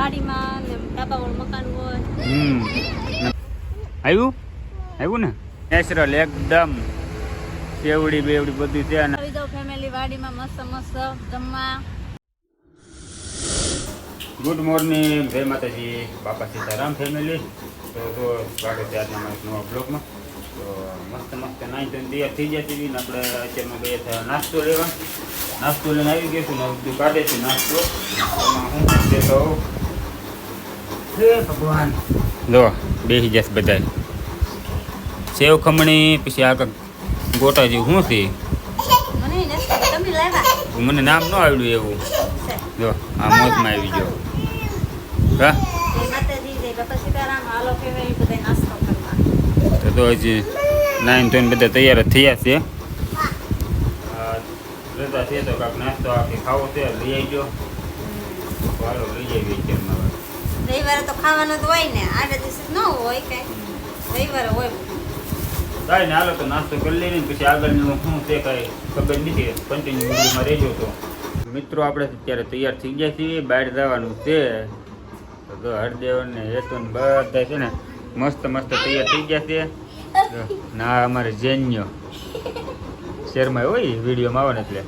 વાડીમાં ને ડાબાવાળું મકાન હોય. હમ. આવ્યું? આવ્યું ને? નેચરલ એકદમ. સેવડી બેવડી બધું છે અને આવી જાવ ફેમિલી વાડીમાં મસ્ત મસ્ત જમવા. Good morning. જય માતાજી. બાપા સીતારામ ફેમિલી તો તો સ્વાગત છે આજના મારા નવા બ્લોગમાં. તો મસ્ત મસ્ત નાઈ ધોઈને તૈયાર થઈ જાય હતી આપણે અત્યારમાં બે થયા નાસ્તો લેવા. નાસ્તો લઈને આવી ગયો છું ને બધું કાઢે છે નાસ્તો. એમાં હું હે ભગવાન. જો બેસી જશે બધા સેવ ખમણી પછી આ કાંઈક ગોટા જેવું શું છે મને નામ ન આવડ્યું એવું. જો આ મોજમાં આવી ગયો. હા? તો તો હજી નાઈન ધોઈને બધા તૈયાર થયા છે. રજા છે તો કાંક નાસ્તો આખી ખાવો છે લઈ આવી ગયો હાલો લઈ આવી અત્યારમાં. રવિવારે તો ખાવાનું જ હોય ને આડે દિવસે ન હોય કે રવિવારે હોય. કાંઈ ને હાલો તો નાસ્તો કરી લઈને પછી આગળનું શું છે કાંઈ ખબર નથી. કન્ટિન્યુ વિડીયોમાં રહેજો તો. મિત્રો આપણે અત્યારે તૈયાર થઈ ગયા છીએ બહાર જવાનું છે. તો હરદેવને હરદેવ ને હેતુ ને બધા છે ને મસ્ત મસ્ત તૈયાર થઈ ગયા છે. ના અમારે જૈન્યો શેરમાં હોય વિડીયોમાં આવે ને એટલે.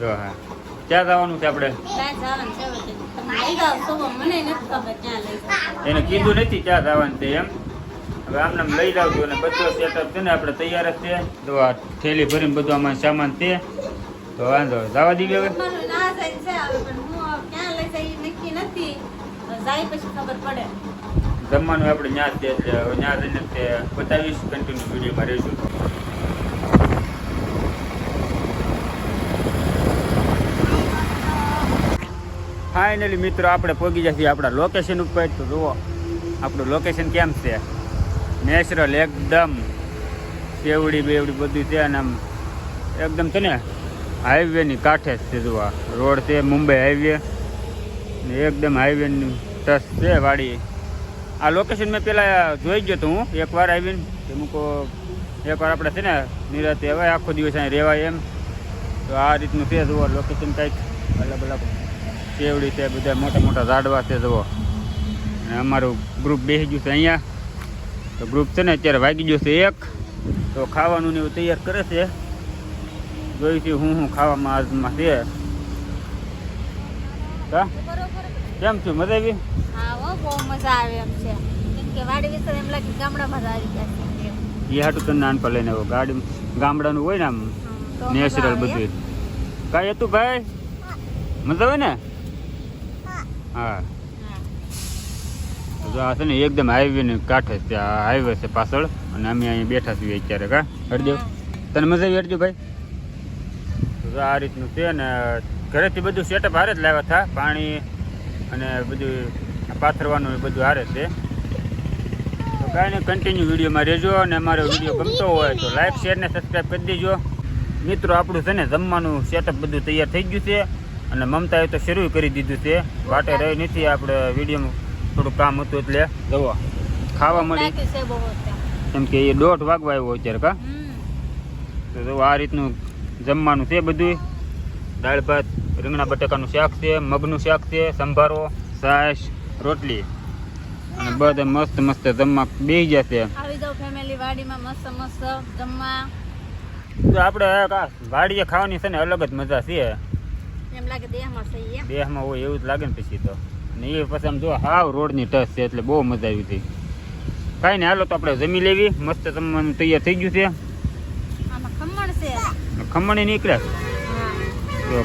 જો હા. ક્યાં જવાનું છે આપણે? તે? મને નથી ખબર ક્યાં લઈ એને કીધું નથી ક્યાં જવાનું છે એમ. હવે આમને આમ લઈ જાવજો અને બધો સેટઅપ છે ને આપણે તૈયાર જ છે. તો આ થેલી ભરીને બધું આમાં સામાન છે. તો વાંધો જવા દીધી હવે? જમવાનું આપણે ન્યા જ છે એટલે હવે ન્યા જઈને તે બતાવીશ. કન્ટિન્યુ વિડીયોમાં રહીશું. ફાઇનલી મિત્રો, આપણે પહોંચી જઈએ આપણા લોકેશન ઉપર. તો જુઓ, આપણું લોકેશન કેમ છે? નેચરલ એકદમ સેવડી બેવડી બધું છે અને આમ એકદમ છે ને હાઈવેની કાંઠે જ છે, જુઓ રોડ છે, મુંબઈ હાઈવે ને એકદમ હાઈવેની ટચ છે વાડી. આ લોકેશન મેં પહેલાં જોઈ ગયો તો હું, એકવાર આવીને. કે મૂકો, એકવાર આપણે છે ને, નિરાતે, હવે આખો દિવસ અહીં રહેવાય એમ. તો આ રીતનું છે, જુઓ લોકેશન કંઈક અલગ અલગ. કેવડી છે બધા મોટા મોટા ઝાડવા છે જુઓ. અને અમારું ગ્રુપ બેસી ગયું છે અહીંયા. તો ગ્રુપ છે ને અત્યારે વાગી ગયું છે એક. તો ખાવાનું ને એવું તૈયાર કરે છે. જોઈશું હું હું ખાવામાં આજમાં છે. કેમ છું મજા આવી? હા બહુ મજા આવે એમ છે. કેમ કે વાડી એમ લાગે ગામડામાં આવી ગયા છે એ હાટું તને નાનપણ લઈને આવ્યો ગાડી ગામડાનું હોય ને આમ તો નેચરલ આવે બધું. કાંઈ હતું ભાઈ? મજા આવે ને? હા. તો આ છે ને એકદમ હાઈવે ની કાંઠે છે આ હાઈવે છે પાછળ. અને અમે અહીં બેઠા છીએ અત્યારે કા? હરદેવ? તને મજા આવી હરદેવ ભાઈ? આ રીતનું છે ને ઘરેથી બધું સેટઅપ હારે જ લાવ્યા હતા પાણી અને બધું પાથરવાનું એ બધું હારે છે. તો કાંઈ નહીં કન્ટિન્યુ વિડીયોમાં રહેજો અને અમારો વીડિયો ગમતો હોય તો લાઈક શેર ને સબસ્ક્રાઈબ કરી દેજો. મિત્રો આપણું છે ને જમવાનું સેટઅપ બધું તૈયાર થઈ ગયું છે. અને મમતાએ તો શરૂ કરી દીધું છે. વાટે રહી નથી આપણે વિડીયોમાં. થોડું કામ હતું એટલે. જવો ખાવા મળી. કેમ કે એ દોઢ વાગવા આવ્યો અત્યારે કા? તો આ રીતનું જમવાનું છે બધું દાળ ભાત રીંગણા બટાકાનું શાક છે મગનું શાક છે સંભારો છાશ રોટલી. અને બધા મસ્ત મસ્ત જમવા બેસી જશે આવી જાવ ફેમિલી વાડીમાં મસ્ત મસ્ત જમવા. તો આપણે વાડીએ ખાવાની છે ને અલગ જ મજા છે. એમ લાગે દેહમાં સહી દેહમાં હોય એવું જ લાગે ને પછી તો. ને એ પછી આમ જો હાવ રોડની ટચ છે એટલે બહુ મજા આવી હતી. કાંઈ ને હાલો તો આપણે જમી લેવી. મસ્ત જમવાનું તૈયાર થઈ ગયું છે. ખમણ છે. ખમણી નીકળ્યા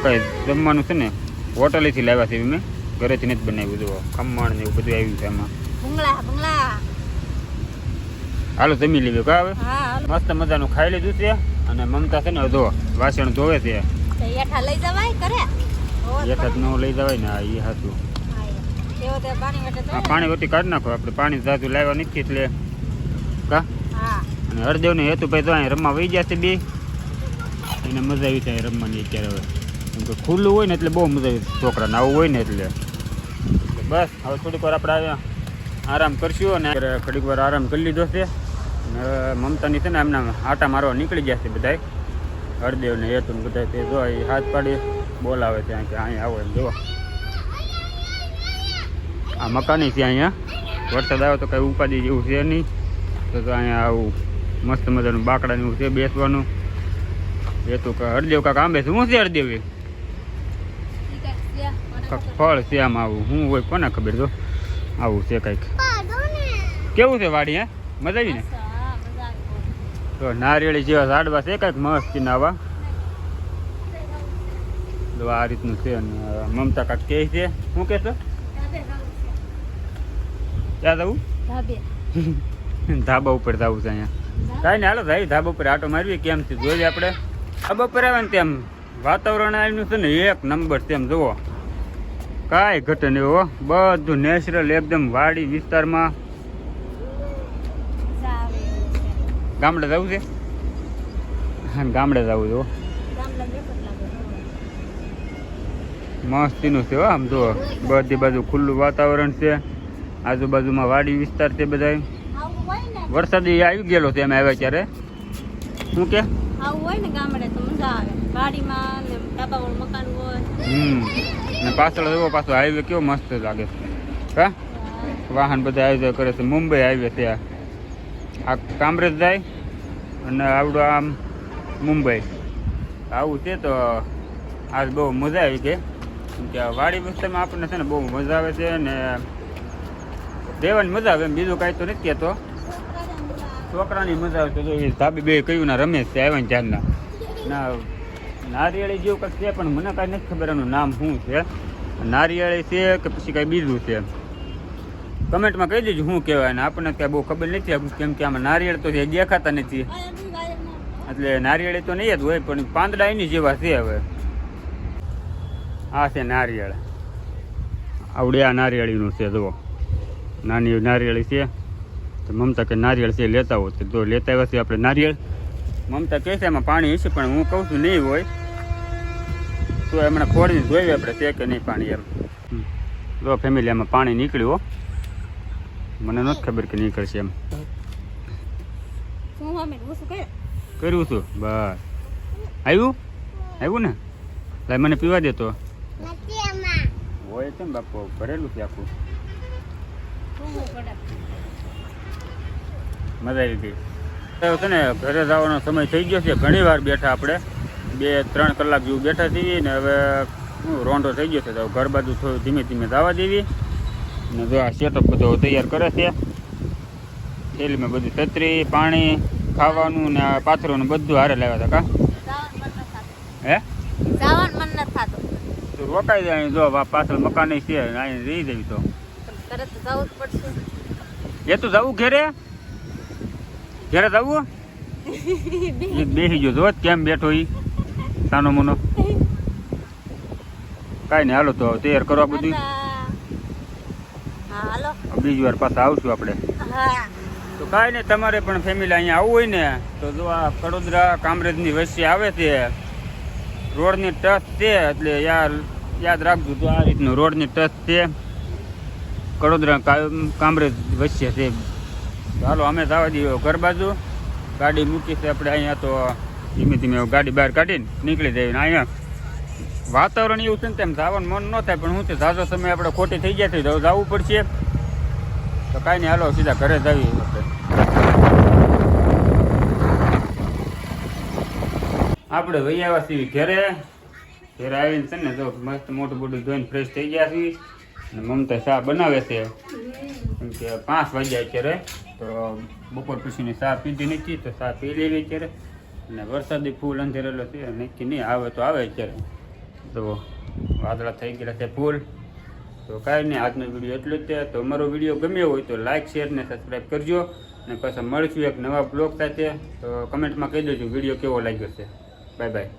કઈ જમવાનું છે ને હોટલેથી લાવ્યા છે મેં ઘરેથી નથી બનાવ્યું જુઓ. ખમણ ને એવું બધું આવ્યું છે એમાં ભૂંગળા ભૂંગળા. હાલો જમી લેવી કા હવે? મસ્ત મજાનું ખાઈ લીધું છે. અને મમતા છે ને જો વાસણ ધોવે છે. હેઠા લઈ જવાય કરે લઈ જવાય ને એ હતું હા, એમ. તેવો તે પાણી વેટે કાઢી નાખો આપણે પાણી જાજુ લાવ્યા નથી એટલે. કા? હા. અને હરદેવને હેતુભાઈ તો અહીં રમવા વહી ગયા છે બે. એને મજા આવી થાય રમવાની અત્યારે હવે. કેમ કે ખુલ્લું હોય ને એટલે બહુ મજા આવી છોકરાને આવું હોય ને એટલે. બસ હવે થોડીક વાર આપણે આવ્યા. આરામ કરશું અને થોડીક વાર આરામ કરી લીધો છે. અને મમતાની છે ને એમના આટા મારવા નીકળી ગયા છે બધાય. હરદેવ ને હેતુ ને બધા તે જો હાથ પાડી બોલાવે ત્યાં કે અહીં આવો એમ જુઓ. આ મકાની છે અહીંયા. વરસાદ આવે તો કઈ ઉપાધિ જેવું છે નહીં. તો તો અહીંયા આવું મસ્ત મજાનું બાકડાનું એવું છે બેસવાનું. હેતુ કે હરદેવ કાંક આંબે છે. શું છે હરદેવ ફળ છે આમ આવું. શું હોય કોને ખબર જો. આવું છે કંઈક. કેવું છે વાડી હે? મજા આવી ને? તો નારિયેળી જેવા ઝાડવા છે કંઈક મસ્ત નાવા તો આ રીતનું છે મમતા કાક કે છે. શું કહેશો ક્યાં જવું? ધાબા. ઉપર જવું છે અહીંયા. કાંઈ ને હાલો ભાઈ ધાબા ઉપર આટો મારવી કેમ છે જોઈએ આપણે. ધાબા ઉપર આવે ને તેમ વાતાવરણ આવ્યું છે ને એક નંબર તેમ જુઓ. કાંઈ ઘટન એવો હો. બધું નેચરલ એકદમ વાડી વિસ્તારમાં. ગામડે જવું છે? હા, ગામડે જવું જો મસ્તીનું છે હો આમ જો બધી બાજુ ખુલ્લું વાતાવરણ છે. આજુબાજુમાં વાડી વિસ્તાર છે બધા. વરસાદ આવી ગયેલો છે અમે આવ્યા ત્યારે. શું કે? આવું હોય ને ગામડે તો મજા આવે. વાડીમાં ને ડાબાવાળું મકાન હોય. હમ. ને પાછળ એવો પાછો હાઈવે કેવો મસ્ત લાગે છે. હા? વાહન બધા આવી કરે છે. મુંબઈ હાઈવે છે આ કામરેજ અને આવડું આમ મુંબઈ. આવું છે તો આજ બહુ મજા આવી કે વાડી વિસ્તારમાં આપણને છે ને બહુ મજા આવે છે ને રહેવાની મજા આવે બીજું કાંઈ તો નથી કહેતો. છોકરાની મજા આવે તો એ ધાબી બે કયું ના રમેશ છે આવ્યા ચારના ના, નારિયેળી જેવું કંઈક છે, પણ મને કાંઈ નથી ખબર એનું નામ શું છે. નારિયેળી છે કે પછી કાંઈ બીજું છે? કમેન્ટમાં કહી દેજો શું કહેવાય ને. આપણને ત્યાં બહુ ખબર નથી કેમ કે આમાં નારિયેળ તો દેખાતા નથી. એટલે નારિયેળી તો નહીં જ હોય, પણ પાંદડા એની જેવા છે હવે. આ છે નારિયેળ. આવડે આ નારિયેળીનું છે, જુઓ. નાની નારિયેળી છે. તો મમતા કે નારિયેળ છે, લેતા હોય તો લેતા આવ્યા છે આપણે નારિયેળ. મમતા કહે છે એમાં પાણી હશે, પણ હું કહું છું નહીં હોય. તો એમણે ખોડીને જોઈએ આપણે છે કે નહીં પાણી એમ. જો ફેમિલી એમાં પાણી નીકળ્યું. મને નથી ખબર કે નીકળશે એમ. શું શું કર્યું? છું બસ. આવ્યું? આવ્યું ને? લાય મને પીવા દેતો હોય છે ને બાપુ ભરેલું છે આખું. મજા આવી ગઈ. છે ને ઘરે જવાનો સમય થઈ ગયો છે. ઘણી વાર બેઠા આપણે. બે ત્રણ કલાક જેવું બેઠા છીએ ને હવે રોંઢો થઈ ગયો છે. તો ઘર બાજુ થોડું ધીમે ધીમે જવા દેવી. ને જો આ સેટઅપ બધો તૈયાર કરે છે થેલીમાં બધું છત્રી પાણી ખાવાનું ને આ પાથરોનું બધું હારે લાવ્યા હતા કા? હે? જવાનું મન નથી થતું. રોકાઈ જાય જો પાછળ મકાન છે અહીં રહી જવી તો. તરત જવું જ પડશે. એ તો જવું ઘેરે? ઘેરે જવું? બેસી ગયો જો કેમ બેઠો ઈ સાનો મોનો. કાંઈ નહીં હાલો તો તૈયાર કરવા બધું બીજી વાર પાછા આવશું આપણે. તો કાંઈ નહીં તમારે પણ ફેમિલી અહીંયા આવવું હોય ને તો જો આ કડોદરા કામરેજની વચ્ચે આવે છે. રોડની ટચ છે એટલે યાર યાદ રાખજો તો આ રીતનું રોડની ટચ છે. કડોદરા કામરેજ વચ્ચે છે. ચાલો હાલો અમે જવા દઈએ ઘર બાજુ. ગાડી મૂકી છે આપણે અહીંયા તો ધીમે ધીમે ગાડી બહાર કાઢીને નીકળી જઈએ અહીંયા. વાતાવરણ એવું છે ને તેમ જવાનું મન ન થાય, પણ હું છે ઝાઝો સમય આપણે ખોટી થઈ ગયા તો જવું પડશે. તો કાંઈ નહીં, હાલો, સીધા ઘરે જ આપણે. વહી આવ્યા છીએ ઘરે. ઘરે આવીને છે ને જો મસ્ત મોટું મોટું ધોઈને ફ્રેશ થઈ ગયા છીએ. અને મમતા ચા બનાવે છે. કેમ કે પાંચ વાગ્યા અત્યારે, તો બપોર પછીની ચા પીધી નથી, તો ચા પી લેવી અત્યારે. અને વરસાદી ફૂલ અંધેરેલો છે, નક્કી નહીં, આવે તો આવે અત્યારે. તો વાદળા થઈ ગયેલા છે ફૂલ. તો કાંઈ નહીં, આજનો વીડિયો એટલું જ છે. તો અમારો વીડિયો ગમ્યો હોય તો લાઇક શેર ને સબસ્ક્રાઈબ કરજો. અને પાછા મળશું એક નવા બ્લોગ સાથે. તો કમેન્ટમાં કહી દેજો વીડિયો કેવો લાગ્યો છે. Bye bye